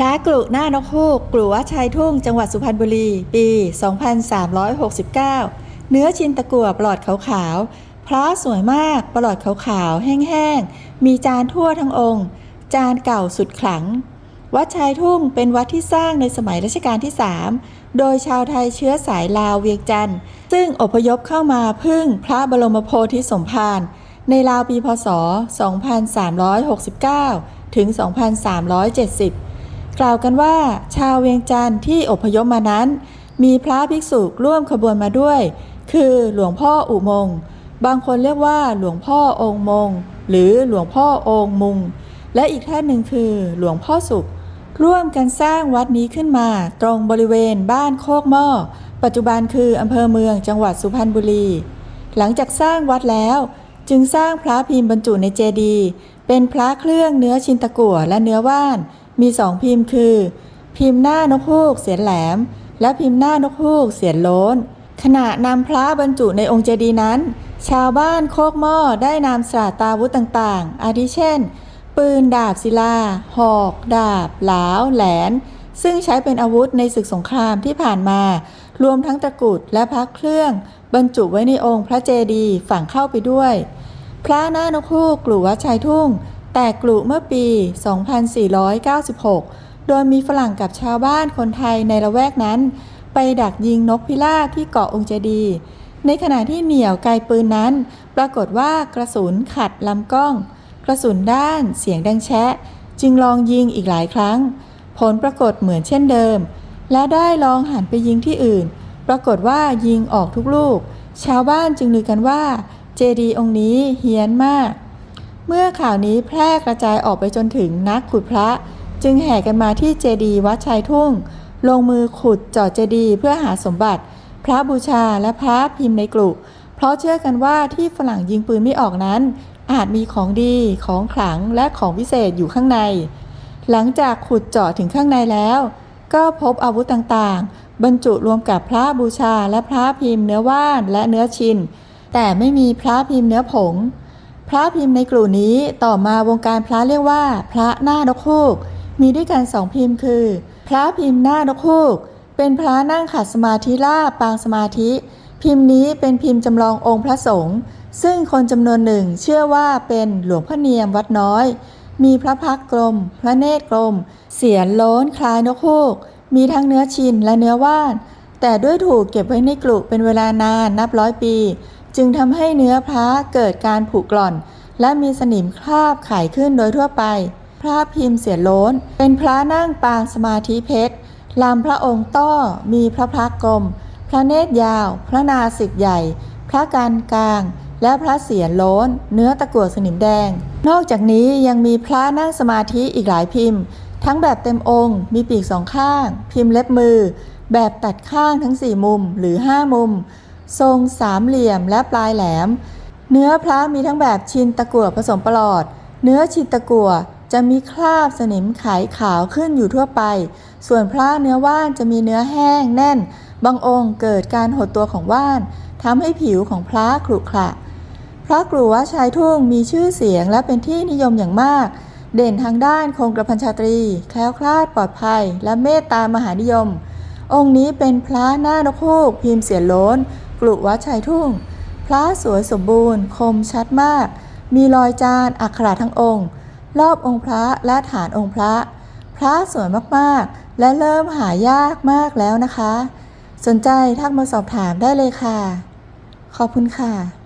พระกรุหน้านกฮูกกรุวัดชายทุ่งจังหวัดสุพรรณบุรี ปี 2369 เนื้อชินตะกั่วปลอดขาวๆพระสวยมากปลอดขาวๆแห้งๆ มีจานทั่วทั้งองค์ จานเก่าสุดขลัง วัดชายทุ่งเป็นวัดที่สร้างในสมัยรัชกาลที่ 3 โดยชาวไทยเชื้อสายลาวเวียงจันทร์ ซึ่งอพยพเข้ามาพึ่งพระบรมโพธิสมภารในราวปีพศ 2369 ถึง 2370 กล่าวกันว่า ชาวเวียงจันทร์ที่อพยพมานั้น มีพระภิกษุร่วมขบวนมาด้วย คือหลวงพ่ออุมง บางคนเรียกว่าหลวงพ่อองค์มง หรือหลวงพ่อองค์มุง และอีกท่านหนึ่งคือหลวงพ่อสุข ร่วมกันสร้างวัดนี้ขึ้นมา ตรงบริเวณบ้านโคกหม้อ ปัจจุบันคืออำเภอเมืองจังหวัดสุพรรณบุรี หลังจากสร้างวัดแล้ว จึงสร้างพระพิมพ์บรรจุในเจดีย์เป็นพระเครื่องเนื้อชินตะกั่วและเนื้อว่าน มีสองพิมพ์คือ พิมพ์หน้านกฮูกเสียนแหลม และพิมพ์หน้านกฮูกเสียนโล้น ขณะนำพระบรรจุในองค์เจดีย์นั้น ชาวบ้านโคกหม้อได้นำสราตาวุธต่างๆ อาทิเช่น ปืนดาบศิลา หอก ดาบ หลาว แหลน ซึ่งใช้เป็นอาวุธในศึกสงครามที่ผ่านมา รวมทั้งตะกุดและพระเครื่อง บรรจุไว้ในองค์พระเจดีย์ฝังเข้าไปด้วย พระหน้านกฮูกกลุ่วัดชายทุ่ง ต่กลุ่มเมื่อปี 2496 โดยมีฝรั่งกับชาวบ้านคนไทยในละแวกนั้น ไปดักยิงนกพิราบที่เกาะองค์เจดี ในขณะที่เหนี่ยวไกปืนนั้น ปรากฏว่ากระสุนขัดลำกล้อง กระสุนด้านเสียงดังแชะ จึงลองยิงอีกหลายครั้ง ผลปรากฏเหมือนเช่นเดิม และได้ลองหันไปยิงที่อื่น ปรากฏว่ายิงออกทุกลูก ชาวบ้านจึงลือกันว่า เจดีองค์นี้เฮี้ยนมาก เมื่อข่าวนี้แพร่กระจายออกไปจนถึงนักขุดพระ จึงแห่กันมาที่เจดีย์วัดชายทุ่ง ลงมือขุดเจาะเจดีย์เพื่อหาสมบัติ พระบูชาและพระพิมพ์ในกลุ่เพราะเชื่อกันว่าที่ฝรั่งยิงปืนไม่ออกนั้น อาจมีของดีของขลังและของวิเศษอยู่ข้างใน หลังจากขุดเจาะถึงข้างในแล้ว ก็พบอาวุธต่างๆ บรรจุรวมกับพระบูชาและพระพิมพ์เนื้อว่านและเนื้อชินแต่ไม่มีพระพิมพ์เนื้อผง พระพิมพ์ในกลุ่มนี้ต่อมาวงการพระเรียกว่า พระหน้านกฮูก มีด้วยกันสองพิมพ์คือ พระพิมพ์หน้านกฮูก เป็นพระนั่งขัดสมาธิลาปางสมาธิ พิมพ์นี้เป็นพิมพ์จำลององค์พระสงฆ์ซึ่งคนจำนวนหนึ่งเชื่อว่าเป็นหลวงพ่อเนียมวัดน้อย มีพระพักตร์กลม พระเนตรกลม เสียนโล้นคล้ายนกฮูก มีทั้งเนื้อชินและเนื้อว่าน แต่ด้วยถูกเก็บไว้ในกลุ่เป็นเวลานานนับร้อยปี จึงทำให้เนื้อพระเกิดการผุกร่อน และมีสนิมคราบไขขึ้นโดยทั่วไป พระพิมพ์เสียโล้น เป็นพระนั่งปางสมาธิเพชรลำพระองค์ต้อมีพระพักตร์กลม พระเนตรยาว พระนาสิกใหญ่ พระการกลาง และพระเสียรโล้น เนื้อตะกั่วสนิมแดง นอกจากนี้ยังมีพระนั่งสมาธิอีกหลายพิมพ์ ทั้งแบบเต็มองค์ มีปีกสองข้าง พิมพ์เล็บมือ แบบตัดข้างทั้งสี่มุมหรือห้ามุม ทรงสามเหลี่ยมและปลายแหลม เนื้อพระมีทั้งแบบชินตะกั่วผสมปลอด เนื้อชินตะกั่วจะมีคราบสนิมไขขาวขึ้นอยู่ทั่วไป ส่วนพระเนื้อว่านจะมีเนื้อแห้งแน่น บางองค์เกิดการหดตัวของว่านทำให้ผิวของพระขรุขระพระกรุวัดชายทุ่งมีชื่อเสียงและเป็นที่นิยมอย่างมาก เด่นทางด้านคงกระพันชาตรี แคล้วคลาดปลอดภัย และเมตตามหานิยม องค์นี้เป็นพระหน้านกฮูกพิมพ์เสียนโล้น กลุวัดชายทุ่ง พระสวยสมบูรณ์ คมชัดมาก มีรอยจานอักขระทั้งองค์ รอบองค์พระและฐานองค์พระ พระสวยมากๆ และเริ่มหายากมากแล้วนะคะ สนใจทักมาสอบถามได้เลยค่ะ ขอบคุณค่ะ